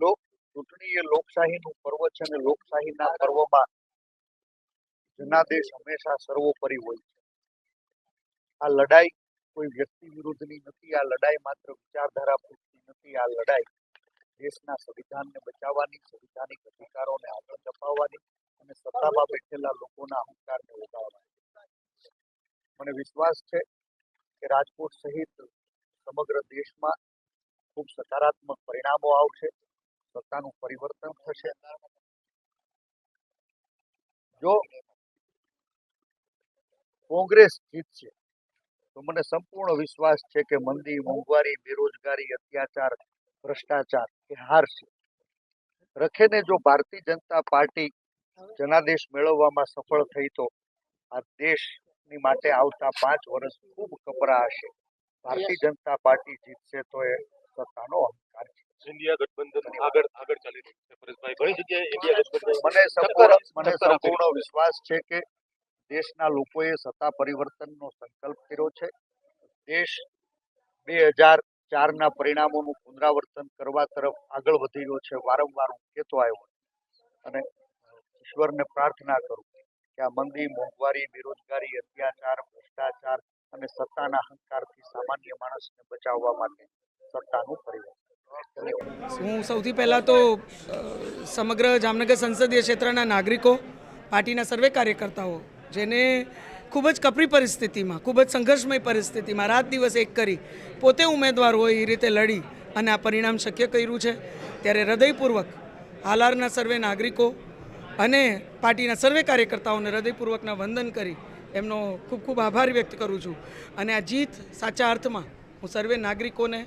લોક ચૂંટણી એ લોકશાહીનું પર્વ છે અને લોકશાહીના પર્વમાં જનાદેશ હંમેશા સર્વોપરી હોય છે. આ લડાઈ કોઈ વ્યક્તિ વિરુદ્ધની નથી, આ લડાઈ માત્ર વિચારધારા પૂરતી નથી, આ લડાઈ દેશના સંવિધાનને બચાવવાની, સંવિધાનિક અધિકારોને આગળ ધપાવવાની અને સત્તામાં બેઠેલા લોકોના અહંકારને ઓગાળવાની મને વિશ્વાસ છે કે રાજકોટ સહિત સમગ્ર દેશમાં ખૂબ સકારાત્મક પરિણામો આવશે. સત્તાનું પરિવર્તન થશે. જો કોંગ્રેસ જીતશે, તો મને સંપૂર્ણ વિશ્વાસ છે કે મંદી, મોંઘવારી, બેરોજગારી, અત્યાચાર, ભ્રષ્ટાચાર એ હારશે. રખેને જો ભારતીય જનતા પાર્ટી જનાદેશ મેળવવામાં સફળ થઈ, તો આ દેશની માટે આવતા પાંચ વર્ષ ખૂબ કપરા હશે. ભારતીય જનતા પાર્ટી જીતશે તો એ સત્તાનો અહંકાર છે. ઇન્ડિયા ગઠબંધન આગળ આગળ ચાલી રહ્યું છે. પરેશભાઈ ઘણી જગ્યાએ ઇન્ડિયા ગઠબંધન મને સંપૂર્ણ મને સંપૂર્ણ વિશ્વાસ છે કે દેશના લોકોએ સત્તા પરિવર્તનનો સંકલ્પ કર્યો છે. દેશ બે હજાર ચારના પરિણામોનું પુનરાવર્તન કરવા તરફ આગળ વધી રહ્યો છે. વારંવાર હું કહેતો આવ્યો અને ઈશ્વરને પ્રાર્થના કરું કે આ મંદી મોંઘવારી બેરોજગારી અત્યાચાર ભ્રષ્ટાચાર અને સત્તાના અહંકારથી સામાન્ય માણસને બચાવવા માટે સત્તાનું પરિવર્તન. હું સૌથી પહેલાં તો સમગ્ર જામનગર સંસદીય ક્ષેત્રના નાગરિકો, પાર્ટીના સર્વે કાર્યકર્તાઓ, જેને ખૂબ જ કપરી પરિસ્થિતિમાં, ખૂબ જ સંઘર્ષમય પરિસ્થિતિમાં રાત દિવસ એક કરી, પોતે ઉમેદવાર હોય એ રીતે લડી અને આ પરિણામ શક્ય કર્યું છે. ત્યારે હૃદયપૂર્વક હાલારના સર્વે નાગરિકો અને પાર્ટીના સર્વે કાર્યકર્તાઓને હૃદયપૂર્વકના વંદન કરી એમનો ખૂબ ખૂબ આભાર વ્યક્ત કરું છું. અને આ જીત સાચા અર્થમાં હું સર્વે નાગરિકોને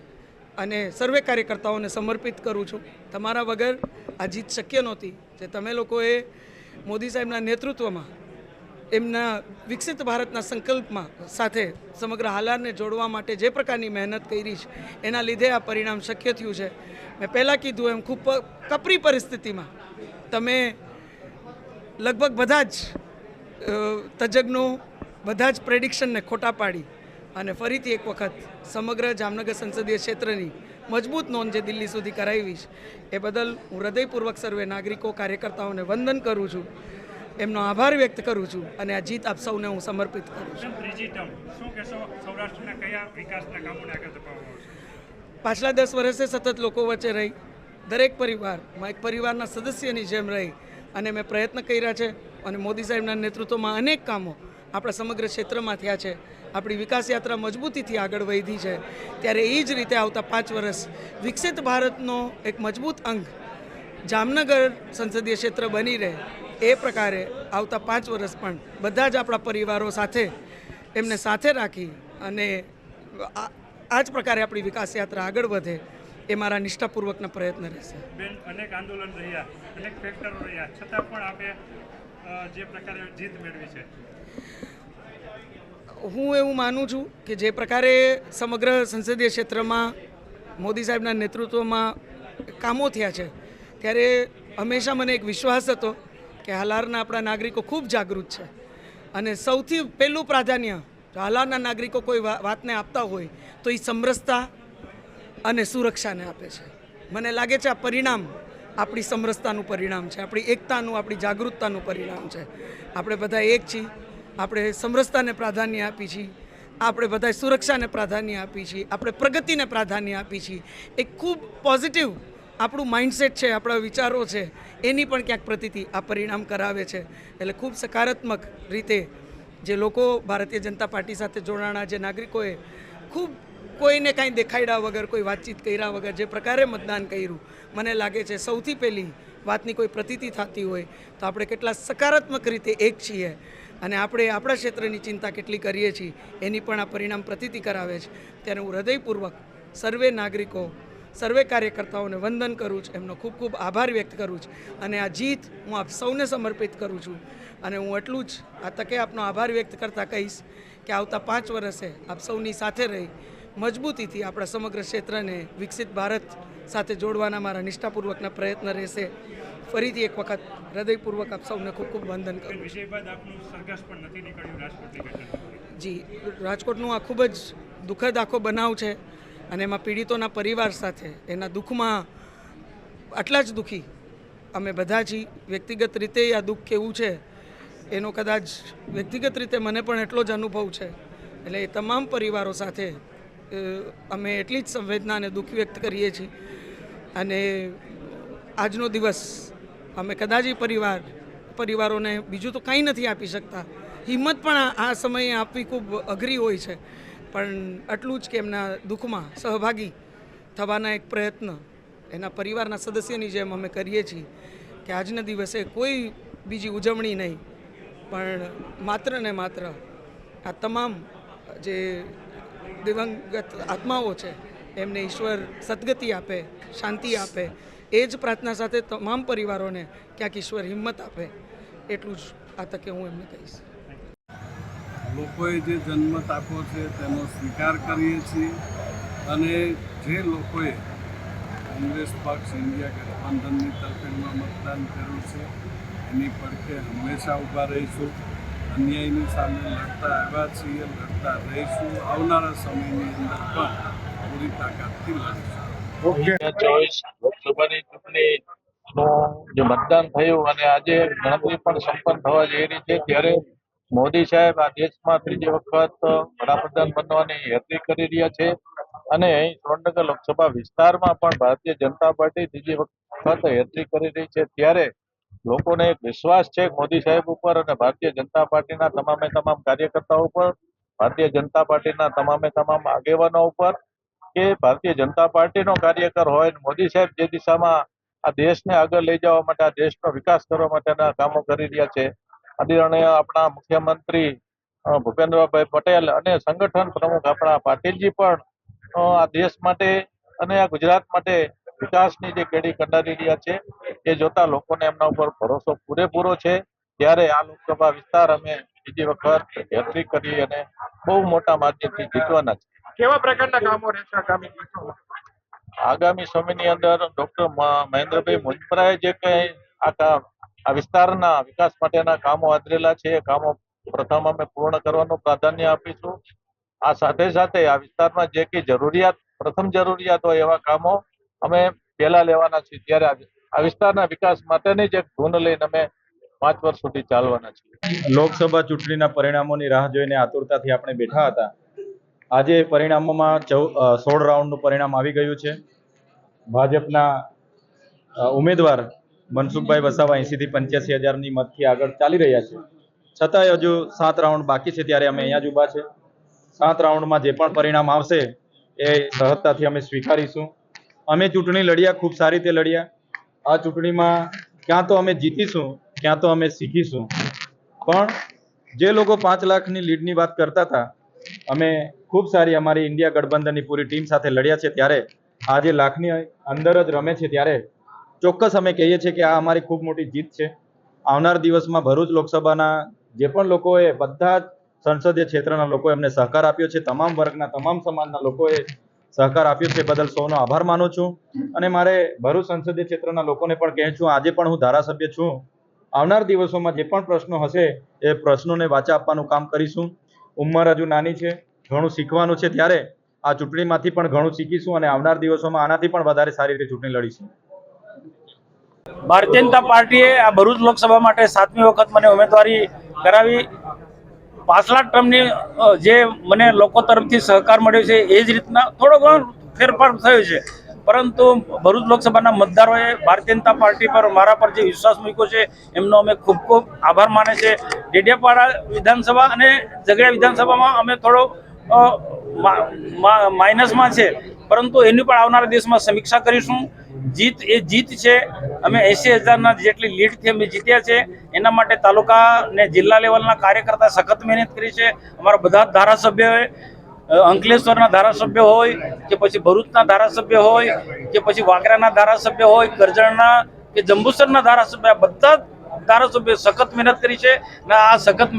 અને સર્વે કાર્યકર્તાઓને સમર્પિત કરું છું. તમારા વગર આ જીત શક્ય નહોતી. જે તમે લોકોએ મોદી સાહેબના નેતૃત્વમાં, એમના વિકસિત ભારતના સંકલ્પમાં સાથે સમગ્ર હાલારને જોડવા માટે જે પ્રકારની મહેનત કરી છે, એના લીધે આ પરિણામ શક્ય થયું છે. મેં પહેલાં કીધું એમ, ખૂબ કપરી પરિસ્થિતિમાં તમે લગભગ બધા જ તજજ્ઞો, બધા જ પ્રેડિક્શનને ખોટા પાડી. અને ફરીથી એક વખત સમગ્ર જામનગર સંસદીય ક્ષેત્રની મજબૂત નોંધ જે દિલ્હી સુધી કરાવી છે એ બદલ હું હૃદયપૂર્વક સર્વે નાગરિકો કાર્યકર્તાઓને વંદન કરું છું એમનો આભાર વ્યક્ત કરું છું અને આ જીત આપ સૌને હું સમર્પિત કરું છું. પાછલા દસ વર્ષે સતત લોકો વચ્ચે રહી દરેક પરિવારમાં એક પરિવારના સદસ્યની જેમ રહી અને મેં પ્રયત્ન કર્યા છે અને મોદી સાહેબના નેતૃત્વમાં અનેક કામો આપણા સમગ્ર ક્ષેત્રમાં થયા છે. આપણી વિકાસ યાત્રા મજબૂતીથી આગળ વધી છે, ત્યારે એ જ રીતે આવતા પાંચ વર્ષ વિકસિત ભારતનો એક મજબૂત અંગ જામનગર સંસદીય ક્ષેત્ર બની રહે, એ પ્રકારે આવતા પાંચ વર્ષ પણ બધા જ આપણા પરિવારો સાથે એમને સાથે રાખી અને આ જ પ્રકારે આપણી વિકાસ યાત્રા આગળ વધે, એ મારા નિષ્ઠાપૂર્વકના પ્રયત્ન રહેશે. બેન, અનેક આંદોલન રહ્યા, અનેક ફેક્ટરો રહ્યા, છતાં પણ આપે જે પ્રકારે જીત મેળવી છે. હું એવું માનું છું કે જે પ્રકારે સમગ્ર સંસદીય ક્ષેત્રમાં મોદી સાહેબના નેતૃત્વમાં કામો થયા છે, ત્યારે હંમેશા મને એક વિશ્વાસ હતો કે હાલારના આપણા નાગરિકો ખૂબ જાગૃત છે. અને સૌથી પહેલું પ્રાધાન્ય, જો હાલારના નાગરિકો કોઈ વાતને આપતા હોય, તો એ સમરસતા અને સુરક્ષાને આપે છે. મને લાગે છે આ પરિણામ આપણી સમરસતાનું પરિણામ છે, આપણી એકતાનું, આપણી જાગૃતતાનું પરિણામ છે. આપણે બધા એક છીએ આપણે સમરસતાને પ્રાધાન્ય આપી છીએ આપણે બધાએ સુરક્ષાને પ્રાધાન્ય આપી છીએ આપણે પ્રગતિને પ્રાધાન્ય આપી છીએ એ ખૂબ પોઝિટિવ આપણું માઇન્ડસેટ છે, આપણા વિચારો છે, એની પણ ક્યાંક પ્રતિતિ આ પરિણામ કરાવે છે. એટલે ખૂબ સકારાત્મક રીતે જે લોકો ભારતીય જનતા પાર્ટી સાથે જોડાણા જે નાગરિકોએ ખૂબ કોઈને કાંઈ દેખાડ્યા વગર, કોઈ વાતચીત કર્યા વગર, જે પ્રકારે મતદાન કર્યું, મને લાગે છે સૌથી પહેલી વાતની કોઈ પ્રતિતિ થતી હોય તો આપણે કેટલા સકારાત્મક રીતે એક છીએ. અને આપણે આપણા ક્ષેત્રની ચિંતા કેટલી કરીએ છીએ, એની પણ આ પરિણામ પ્રતીતિ કરાવે છે. ત્યારે હું હૃદયપૂર્વક સર્વે નાગરિકો, સર્વે કાર્યકર્તાઓને વંદન કરું છું, એમનો ખૂબ ખૂબ આભાર વ્યક્ત કરું છું અને આ જીત હું આપ સૌને સમર્પિત કરું છું. અને હું એટલું જ આ તકે આપનો આભાર વ્યક્ત કરતાં કહીશ કે આવતા પાંચ વર્ષે આપ સૌની સાથે રહી, મજબૂતીથી આપણા સમગ્ર ક્ષેત્રને વિકસિત ભારત સાથે જોડવાના મારા નિષ્ઠાપૂર્વકના પ્રયત્ન રહેશે. ફરીથી એક વખત હૃદયપૂર્વક આપ સૌને ખૂબ ખૂબ વંદન કરું છું. બાદ આપનું સરઘસ પણ નથી નીકળ્યું રાજકોટની જી રાજકોટનું આ ખૂબ જ દુઃખદ આખો બનાવ છે અને એમાં પીડિતોના પરિવાર સાથે એના દુઃખમાં આટલા જ દુઃખી અમે બધા જી. વ્યક્તિગત રીતે આ દુઃખ કેવું છે એનો કદાચ વ્યક્તિગત રીતે મને પણ એટલો જ અનુભવ છે. એટલે એ તમામ પરિવારો સાથે અમે એટલી જ સંવેદના અને દુઃખ વ્યક્ત કરીએ છીએ. અને આજનો દિવસ અમે કદાચ પરિવાર, પરિવારોને બીજું તો કંઈ નથી આપી શકતા. હિંમત પણ આ સમયે આપવી ખૂબ અઘરી હોય છે. પણ આટલું જ કે એમના દુઃખમાં સહભાગી થવાના એક પ્રયત્ન એના પરિવારના સદસ્યની જેમ અમે કરીએ છીએ કે આજના દિવસે કોઈ બીજી ઉજવણી નહીં. પણ માત્ર ને માત્ર આ તમામ જે દિવંગત આત્માઓ છે, એમને ઈશ્વર સદગતિ આપે, શાંતિ આપે એ જ પ્રાર્થના સાથે તમામ પરિવારોને ક્યાંક ઈશ્વર હિંમત આપે, એટલું જ આ તકે હું એમને કહીશ. લોકોએ જે જન્મત આપ્યો છે તેનો સ્વીકાર કરીએ છીએ અને જે લોકોએ કોંગ્રેસ પક્ષ ઇન્ડિયા ગઠબંધનની તરફેણમાં મતદાન કર્યું છે, એની પડખે હંમેશા ઊભા રહીશું. અન્યાયની સામે લડતા આવ્યા છીએ, લડતા રહીશું. આવનારા સમયની અંદર પણ પૂરી તાકાતથી લડીશું. લોકસભાની ચૂંટણી જે મતદાન થયું અને આજે ગણતરી પણ સંપન્ન થવા જઈ રહી છે, ત્યારે મોદી સાહેબ આ દેશમાં ત્રીજી વખત વડાપ્રધાન બનવાની હેતરી કરી રહ્યા છે અને અહીં સુરેન્દ્રનગર લોકસભા વિસ્તારમાં પણ ભારતીય જનતા પાર્ટી ત્રીજી વખત હેતરી કરી રહી છે. ત્યારે લોકોને એક વિશ્વાસ છે મોદી સાહેબ ઉપર અને ભારતીય જનતા પાર્ટીના તમામે તમામ કાર્યકર્તાઓ ઉપર, ભારતીય જનતા પાર્ટીના તમામે તમામ આગેવાનો ઉપર કે ભારતીય જનતા પાર્ટીનો કાર્યકર હોય મોદી સાહેબ જે દિશામાં આ દેશને આગળ લઈ જવા માટે, આ દેશનો વિકાસ કરવા માટેના કામો કરી રહ્યા છે. આદરણીય આપણા મુખ્યમંત્રી ભૂપેન્દ્રભાઈ પટેલ અને સંગઠન પ્રમુખ આપણા પાટીલજી પણ આ દેશ માટે અને આ ગુજરાત માટે વિકાસની જે કેડી કંડારી રહ્યા છે, એ જોતા લોકોને એમના ઉપર ભરોસો પૂરેપૂરો છે. ત્યારે આ લોકસભા વિસ્તાર અમે બીજી વખત હેટ્રિક કરી અને બહુ મોટા માધ્યમથી જીતવાના છે. કેવા પ્રકારના કામો રહેશે આગામી આગામી સમયની અંદર ડોક્ટર મહેન્દ્રભાઈ મુંજપરાએ જે કઈ આ કામ આ વિસ્તારના વિકાસ માટેના કામો આદરેલા છે એ કામો પ્રથમ અમે પૂર્ણ કરવાનું પ્રાધાન્ય આપીશું. આ સાથે સાથે આ વિસ્તારમાં જે કઈ જરૂરિયાત પ્રથમ જરૂરિયાત હોય એવા કામો અમે પહેલા લેવાના છીએ. ત્યારે આ- વિસ્તારના વિકાસ માટેની જે એક ધૂન લઈને અમે પાંચ વર્ષ સુધી ચાલવાના છીએ. લોકસભા ચૂંટણીના પરિણામોની રાહ જોઈને આતુરતાથી આપણે બેઠા હતા. આજે પરિણામોમાં ચૌ સોળ રાઉન્ડનું પરિણામ આવી ગયું છે. ભાજપના ઉમેદવાર મનસુખભાઈ વસાવા એંસીથી પંચ્યાસી હજારની મતથી આગળ ચાલી રહ્યા છે. છતાંય હજુ સાત રાઉન્ડ બાકી છે ત્યારે અમે અહીંયા જ ઊભા છે. સાત રાઉન્ડમાં જે પણ પરિણામ આવશે એ સહજતાથી અમે સ્વીકારીશું. અમે ચૂંટણી લડ્યા, ખૂબ સારી રીતે લડ્યા. આ ચૂંટણીમાં ક્યાં તો અમે જીતીશું, ક્યાં તો અમે શીખીશું. પણ જે લોકો પાંચ લાખની લીડની વાત કરતા હતા અમે ખૂબ સારી અમારી ઇન્ડિયા ગઠબંધનની પૂરી ટીમ સાથે લડ્યા છે ત્યારે આજે લાખની અંદર જ રમે છે ત્યારે ચોક્કસ અમે કહીએ છીએ કે આ અમારી ખૂબ મોટી જીત છે. આવનાર દિવસમાં ભરૂચ લોકસભાના જે પણ લોકોએ બધા જ સંસદીય ક્ષેત્રના લોકોએ અમને સહકાર આપ્યો છે, તમામ વર્ગના, તમામ સમાજના લોકોએ સહકાર આપ્યો છે બદલ સૌનો આભાર માનું છું. અને મારે ભરૂચ સંસદીય ક્ષેત્રના લોકોને પણ કહે છું, આજે પણ હું ધારાસભ્ય છું. આવનાર દિવસોમાં જે પણ પ્રશ્નો હશે એ પ્રશ્નોને વાચા આપવાનું કામ કરીશું. ઉંમર હજુ નાની છે, ઘણું શીખવાનું છે ત્યારે આ ચૂંટણીમાંથી પણ ઘણું શીખીશું અને આવનાર દિવસોમાં આનાથી પણ વધારે સારી રીતે ચૂંટણી લડીશું. ભારતીય જનતા પાર્ટીએ આ ભરૂચ લોકસભા માટે સાતમી વખત મને ઉમેદવારી કરાવી. પાછલા ટર્મની જે મને લોકો તરફથી સહકાર મળ્યો છે, એ જ રીતના થોડો ઘણો ફેરફાર થયો છે. પરંતુ ભરૂચ લોકસભાના મતદારોએ ભારતીય જનતા પાર્ટી પર મારા પર જે વિશ્વાસ મૂક્યો છે, એમનો અમે ખૂબ ખૂબ આભાર માને છે. ડેડિયાપાડા વિધાનસભા અને ઝઘડિયા વિધાનસભામાં અમે થોડો માઇનસમાં છે. પરંતુ એની પણ આવનારા દિવસમાં સમીક્ષા કરીશું. જીત એ જીત છે. અમે એસી હજારના જેટલી લીડથી અમે જીત્યા છે. એના માટે તાલુકા ને જિલ્લા લેવલના કાર્યકર્તા સખત મહેનત કરી છે. અમારા બધા ધારાસભ્યોએ અંકલેશ્વરના ધારાસભ્ય હોય કે પછી ભરૂચના ધારાસભ્ય હોય કે પછી વાગરાના ધારાસભ્ય હોય, કરજણના કે જંબુસરના ધારાસભ્ય બધા ધારાસભ્યો સખત મહેનત કરી છે અને આ સખત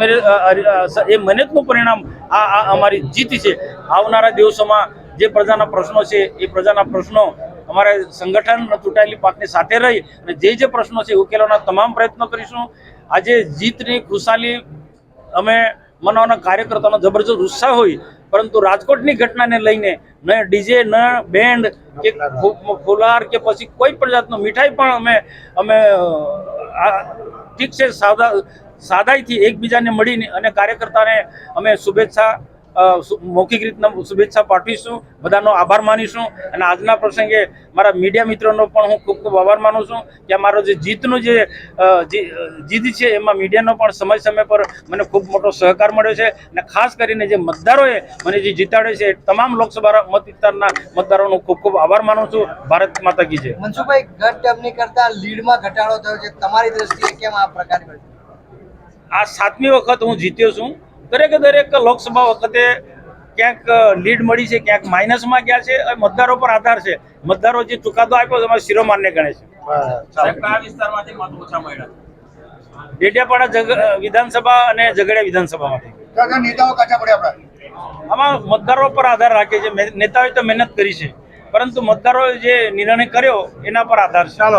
એ મહેનતનું પરિણામ આ આ અમારી જીત છે. આવનારા દિવસોમાં જે પ્રજાના પ્રશ્નો છે, એ પ્રજાના પ્રશ્નો અમારે સંગઠન ચૂંટાયેલી પાકની સાથે રહી અને જે જે પ્રશ્નો છે ઉકેલવાના તમામ પ્રયત્નો કરીશું. આજે જીતની ખુશાલી અમે મનાવવાના કાર્યકર્તાનો જબરજસ્ત ઉત્સાહ હોય પરંતુ રાજકોટની ઘટનાને લઈને ન ડીજે ન બેન્ડ કે ફુલાર કે પછી કોઈ પણ જાતનો મીઠાઈ પણ અમે અમે ઠીક છે, સાદા, સાદાઈથી એકબીજાને મળીને અને કાર્યકર્તાને અમે શુભેચ્છા મૌખિક રીતના શુભેચ્છા પાઠવીશું બધાનો આભાર માનીશું અને આજના પ્રસંગે મારા મીડિયા મિત્રોનો પણ હું ખૂબ ખૂબ આભાર માનું છું કે મારો જે જીતનું જે જીત છે એમાં મીડિયાનો પણ સમય સમય પર મને ખૂબ મોટો સહકાર મળ્યો છે અને ખાસ કરીને જે મતદારોએ મને જે જીતાડ્યો છે તમામ લોકસભા મત વિસ્તારના મતદારોનો ખૂબ ખૂબ આભાર માનું છું. ભારત માતા કી છે મનસુખભાઈ ગત ટર્મની કરતા લીડમાં ઘટાડો થયો છે. તમારી દ્રષ્ટિએ કેમ આ પ્રકાર આ સાતમી વખત હું જીત્યો છું. દરેકે દરેક લોકસભા વખતે ક્યાંક લીડ મળી છે ક્યાંક માઇનસમાં ગયા છે મતદારો પર આધાર છે. મતદારો જે ચુકાદો આપ્યો છે એમાં શિરોમાન્ય ગણે છે. ડેડિયાપાડા વિધાનસભા અને ઝઘડિયા વિધાનસભામાંથી. આમાં મતદારો પર આધાર રાખે છે. નેતાઓએ તો મહેનત કરી છે. પરંતુ મતદારોએ જે નિર્ણય કર્યો એના પર આધાર છે.